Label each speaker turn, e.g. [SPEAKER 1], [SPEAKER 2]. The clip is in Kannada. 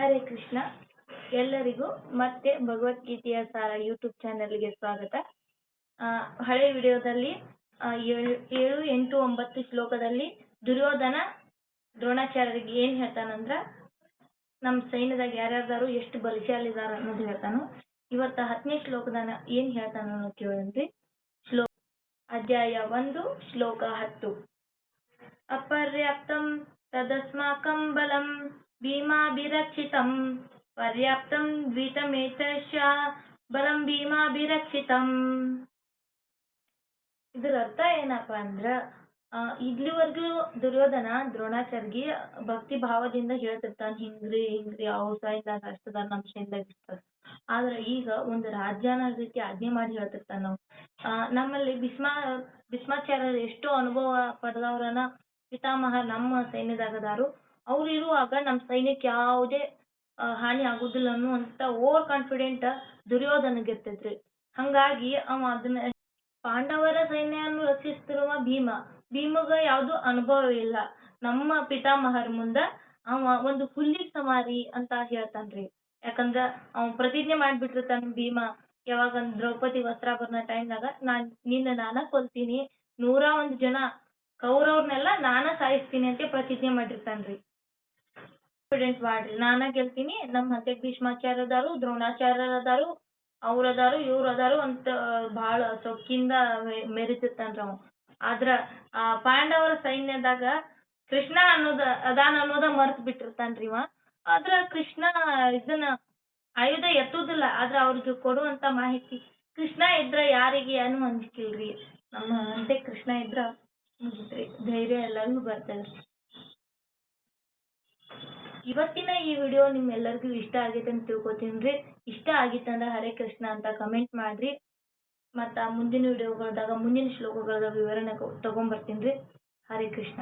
[SPEAKER 1] ಹರೇ ಕೃಷ್ಣ. ಎಲ್ಲರಿಗೂ ಮತ್ತೆ ಭಗವದ್ಗೀತೆಯ ಸಾರ ಯೂಟ್ಯೂಬ್ ಚಾನೆಲ್ಗೆ ಸ್ವಾಗತ. ಆ, ಹಳೆ ವಿಡಿಯೋದಲ್ಲಿ ಏಳು ಎಂಟು ಒಂಬತ್ತು ಶ್ಲೋಕದಲ್ಲಿ ದುರ್ಯೋಧನ ದ್ರೋಣಾಚಾರ್ಯರಿಗೆ ಏನ್ ಹೇಳ್ತಾನಂದ್ರ ನಮ್ಮ ಸೈನ್ಯದಾಗ ಯಾರ್ಯಾರು ಎಷ್ಟು ಬಲಶಾಲಿದಾರ ಅನ್ನೋದು ಹೇಳ್ತಾನು. ಇವತ್ತ ಹತ್ತನೇ ಶ್ಲೋಕದನ ಏನ್ ಹೇಳ್ತಾನ ಕೇಳಂತ್ರಿ ಶ್ಲೋಕ ಅಧ್ಯಾಯ ಒಂದು ಶ್ಲೋಕ ಹತ್ತು. ಅಪರ್ಯಾಪ್ತಂ ತದಸ್ಮಾಕಂ ಬಲಂ ಭೀಮಾಭಿರಕ್ಷಿತಂ ಪರ್ಯಾಪ್ತಂ ದ್ವಿತಮೇತಶ್ಚ ಬಲಂ ಭೀಮಾಭಿರಕ್ಷಿತಂ ಇದರ ಅರ್ಥ ಏನಪ್ಪಾ ಅಂದ್ರ ಇಲ್ಲಿವರೆಗೂ ದುರ್ಯೋಧನ ದ್ರೋಣಾಚಾರ್ಯಗೆ ಭಕ್ತಿ ಭಾವದಿಂದ ಹೇಳ್ತಿರ್ತಾನ, ಹಿಂಗ್ರಿ ಹಿಂಗ್ರಿ ಅವ್ರ ಅಷ್ಟದ ನಮ್ ಸೈನ್ಯದಾಗ ಇಷ್ಟ ಆದ್ರ ಈಗ ಒಂದು ರಾಜ್ಯನ ರೀತಿ ಆಜ್ಞೆ ಮಾಡಿ ಹೇಳ್ತಿರ್ತಾನ ನಾವು ನಮ್ಮಲ್ಲಿ ಭೀಷ್ಮ, ಭೀಷ್ಮಾಚಾರ್ಯರು ಎಷ್ಟೋ ಅನುಭವ ಪಡೆದವ್ರನ ಪಿತಾಮಹ ನಮ್ಮ ಸೈನ್ಯದಾಗ ಅದಾರು ಅವ್ರು ಇರುವಾಗ ನಮ್ಮ ಸೈನ್ಯಕ್ಕೆ ಯಾವುದೇ ಹಾನಿ ಆಗುದಿಲ್ಲ ಅನ್ನುವಂತ ಓವರ್ ಕಾನ್ಫಿಡೆಂಟ್ ದುರ್ಯೋಧನ ಇರ್ತೈತ್ರಿ ಹಂಗಾಗಿ ಅವ ಅದನ್ನ ಪಾಂಡವರ ಸೈನ್ಯವನ್ನು ರಕ್ಷಿಸ್ತಿರುವ ಭೀಮ. ಭೀಮಗ ಯಾವ್ದು ಅನುಭವ ಇಲ್ಲ. ನಮ್ಮ ಪಿತಾಮಹರ ಮುಂದ ಅವ ಒಂದು ಹುಲ್ಲಿ ಸಮಾರಿ ಅಂತ ಹೇಳ್ತಾನ್ರಿ. ಯಾಕಂದ್ರ ಅವ ಪ್ರತಿಜ್ಞೆ ಮಾಡ್ಬಿಟ್ಟಿರ್ತಾನ ಭೀಮ. ಯಾವಾಗ ದ್ರೌಪದಿ ವಸ್ತ್ರಾಭರಣ ಟೈಮ್ನಾಗ ನಾನ್, ನಿನ್ನ ನಾನ ಕೊಲ್ತೀನಿ. ನೂರಾ ಒಂದ್ ಜನ ಕೌರವ್ರನ್ನೆಲ್ಲ ನಾನ ಸಾಯಿಸ್ತೀನಿ ಅಂತ ಪ್ರತಿಜ್ಞೆ ಮಾಡಿರ್ತಾನ್ರಿ. ಕಾನ್ಫಿಡೆಂಟ್ ಮಾಡ್ರಿ ನಾನ ಗೆಲ್ತೀನಿ ನಮ್ಮ ಹಂತೆ ಭೀಷ್ಮಾಚಾರ್ಯ ಅದಾರು ದ್ರೋಣಾಚಾರ್ಯ ಅದಾರು ಅವ್ರ ಅದಾರು ಇವ್ರ ಅದಾರು ಅಂತ ಬಾಳ ಸೊಕ್ಕಿಂದ ಮೆರಿತಿರ್ತಾನ ಮೆರಿತಿರ್ತಾನ್ರಿ ಅವ. ಆದ್ರ, ಆ ಪಾಂಡವರ ಸೈನ್ಯದಾಗ ಕೃಷ್ಣ ಅನ್ನೋದ, ಅದಾನ ಅನ್ನೋದ ಮರ್ತ್ ಬಿಟ್ಟಿರ್ತಾನ್ರಿ ಇವ. ಆದ್ರ ಕೃಷ್ಣ ಇದನ್ನ ಆಯುಧ ಎತ್ತುದಿಲ್ಲ, ಆದ್ರ ಅವ್ರಿಗೆ ಕೊಡುವಂತ ಮಾಹಿತಿ ಕೃಷ್ಣ ಇದ್ರ ಯಾರಿಗೆ ಏನು ಅಂಜಿಕಿಲ್ರಿ ನಮ್ಮ ಅಂತೆ ಕೃಷ್ಣ ಇದ್ರ ಮುಗಿತ್ರಿ ಧೈರ್ಯ ಎಲ್ಲರಿಗೂ ಬರ್ತದ್ರಿ. ಇವತ್ತಿನ ಈ ವಿಡಿಯೋ ನಿಮ್ಮೆಲ್ಲರಿಗೂ ಇಷ್ಟ ಆಗೈತೆ ಅಂತ ತಿಳ್ಕೊತೀನಿ ರೀ. ಇಷ್ಟ ಆಗಿತ್ತಂದ್ರೆ ಹರೇ ಕೃಷ್ಣ ಅಂತ ಕಮೆಂಟ್ ಮಾಡ್ರಿ. ಮತ್ತ ಮುಂದಿನ ವಿಡಿಯೋಗಳದಾಗ ಮುಂದಿನ ಶ್ಲೋಕಗಳ ವಿವರಣೆ ತಗೊಂಬರ್ತೀನಿ ರೀ. ಹರೇ ಕೃಷ್ಣ.